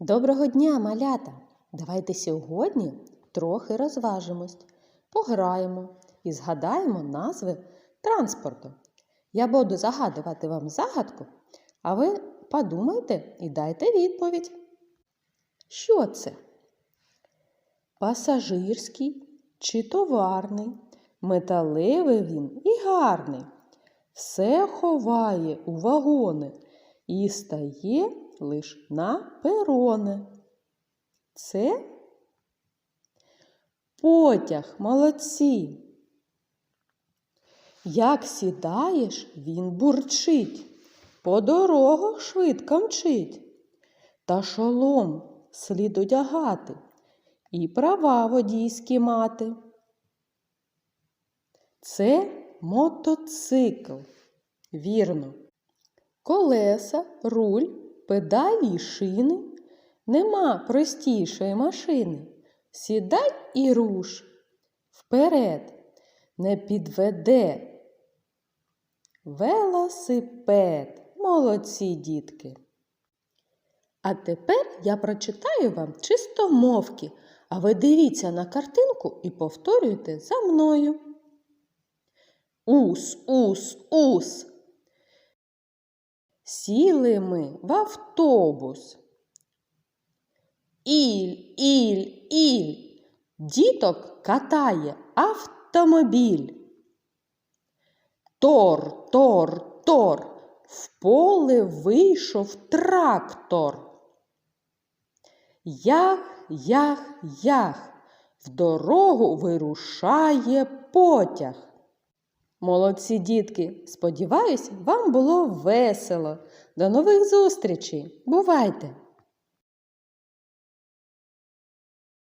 Доброго дня, малята! Давайте сьогодні трохи розважимось, пограємо і згадаємо назви транспорту. Я буду загадувати вам загадку, а ви подумайте і дайте відповідь. Що це? Пасажирський чи товарний? Металевий він і гарний. Все ховає у вагони і стає лиш на перони. Це потяг, молодці. Як сідаєш, він бурчить, по дорогах швидко мчить. Та шолом слід одягати і права водійські мати. Це мотоцикл. Вірно. Колеса, руль, педалі шини. Нема простішої машини. Сідай і руш. Вперед не підведе. Велосипед. Молодці дітки. А тепер я прочитаю вам чистомовки, а ви дивіться на картинку і повторюйте за мною. Ус, ус, ус. Сіли ми в автобус. Іль, іль, іль. Діток катає автомобіль. Тор, тор, тор. В поле вийшов трактор. Ях, ях, ях. В дорогу вирушає потяг. Молодці дітки, сподіваюсь, вам було весело. До нових зустрічей. Бувайте!